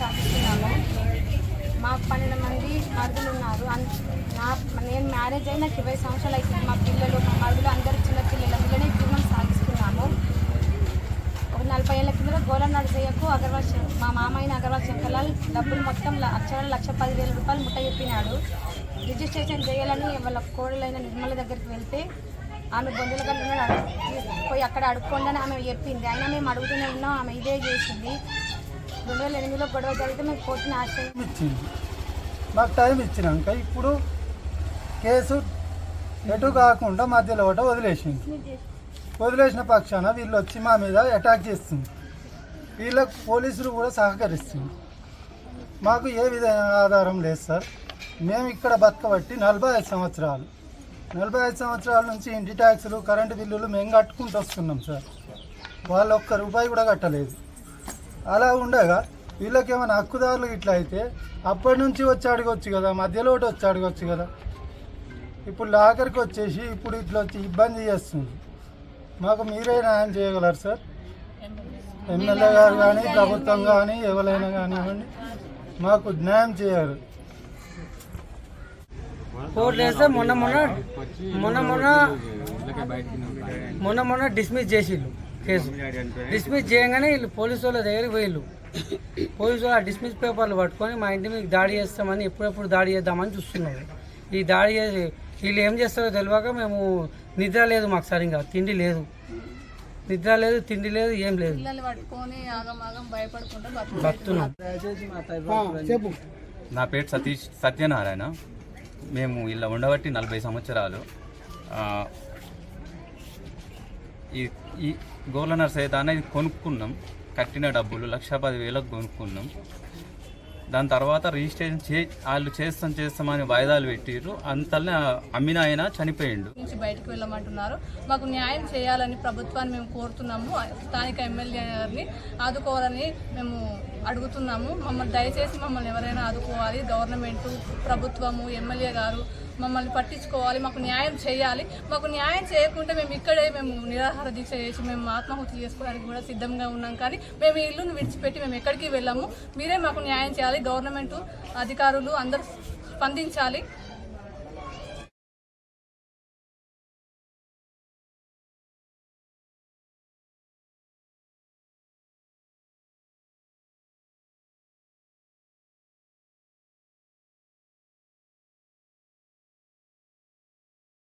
స్థాపిస్తున్నాము మాకు పన్నెండు మంది మరుదులు ఉన్నారు నా నేను మ్యారేజ్ అయిన ఇరవై సంవత్సరాలు అయితే మా పిల్లలు మా మరుదులు అందరూ చిన్న పిల్లల పిల్లనే జీవనం సాగిస్తున్నాము. ఒక నలభై ఏళ్ళ కింద గోళ నడిచేయకు అగర్వాల్ మా మామైన అగర్వాల్ శంకర్లాల్ డబ్బులు మొత్తం లక్షల లక్ష పదివేల రూపాయలు ముట్ట చెప్పినాడు. రిజిస్ట్రేషన్ చేయాలని వాళ్ళ కోడలైన నిర్మల దగ్గరికి వెళ్తే ఆమె బొందుల నిన్న పోయి అక్కడ అడుక్కోండి అని ఆమె చెప్పింది. అయినా మేము అడుగుతూనే ఉన్నాం. ఆమె ఇదే చేసింది. రెండు వేల ఎనిమిదిలో గొడవ జరిగితే మేము కోర్టుని ఇచ్చింది. మాకు టైం ఇచ్చినాక ఇప్పుడు కేసు ఎటు కాకుండా మధ్యలో ఒకట వదిలేసింది. వదిలేసిన పక్షాన వీళ్ళు వచ్చి మా మీద అటాక్ చేస్తుంది. వీళ్ళకు పోలీసులు కూడా సహకరిస్తుంది. మాకు ఏ విధమైన ఆధారం లేదు సార్. మేము ఇక్కడ బతకబట్టి నలభై ఐదు సంవత్సరాలు. నలభై ఐదు సంవత్సరాల నుంచి ఇంటి ట్యాక్సులు కరెంటు బిల్లులు మేము కట్టుకుంటూ వస్తున్నాం సార్. వాళ్ళు ఒక్క రూపాయి కూడా కట్టలేదు. అలా ఉండగా వీళ్ళకి ఏమైనా హక్కుదారులు ఇట్లా అయితే అప్పటి నుంచి వచ్చి అడగొచ్చు కదా మధ్యలో ఒకటి వచ్చి అడగొచ్చు కదా. ఇప్పుడు లాకర్కి వచ్చేసి ఇప్పుడు ఇట్లా వచ్చి ఇబ్బంది చేస్తుంది. మాకు మీరే న్యాయం చేయగలరు సార్? ఎమ్మెల్యే గారు కానీ ప్రభుత్వం కానీ ఎవరైనా కానివ్వండి మాకు న్యాయం చేయరు కోర్టు మొన్న మొన్న మొన్న మొన్న మొన్న మొన్న డిస్మిస్ చేసిళ్ళు కేసు. డిస్మిస్ చేయగానే వీళ్ళు పోలీసు వాళ్ళ దగ్గరికి పోయిళ్ళు. పోలీసు వాళ్ళు ఆ డిస్మిస్ పేపర్లు పట్టుకొని మా ఇంటి మీద దాడి చేస్తామని ఎప్పుడెప్పుడు దాడి చేద్దామని చూస్తున్నారు. ఈ దాడి చేసి వీళ్ళు ఏం చేస్తారో తెలియక మేము నిద్ర లేదు మాకు సరిగా తిండి లేదు. నిద్ర లేదు తిండి లేదు ఏం లేదు. చెప్పు. నా పేరు సతీష్ సత్యనారాయణ. మేము ఇలా ఉండబట్టి నలభై సంవత్సరాలు ఆ, ఈ ఈ గోల నర్సైతే అనేది కొనుక్కున్నాం. కట్టిన డబ్బులు లక్ష పదివేలకు కొనుక్కున్నాం. దాని తర్వాత రిజిస్ట్రేషన్ చే వాళ్ళు చేస్తాం చేస్తామని వాయిదాలు పెట్టిర్రు. అంతల్నే అమ్మిన ఆయన చనిపోయిండు. నుంచి బయటకు వెళ్ళమంటున్నారు. మాకు న్యాయం చేయాలని ప్రభుత్వాన్ని మేము కోరుతున్నాము. స్థానిక ఎమ్మెల్యే గారిని ఆదుకోవాలని మేము అడుగుతున్నాము. మమ్మల్ని దయచేసి మమ్మల్ని ఎవరైనా ఆదుకోవాలి. గవర్నమెంట్ ప్రభుత్వము ఎమ్మెల్యే గారు మమ్మల్ని పట్టించుకోవాలి మాకు న్యాయం చేయాలి. మాకు న్యాయం చేయకుంటే మేము ఇక్కడే మేము నిరాహార దీక్ష చేసి మేము ఆత్మహత్య చేసుకోవడానికి కూడా సిద్ధంగా ఉన్నాం. కానీ మేము ఈ ఇల్లును విడిచిపెట్టి మేము ఎక్కడికి వెళ్ళాము. మీరే మాకు న్యాయం చేయాలి. గవర్నమెంట్ అధికారులు అందరూ స్పందించాలి.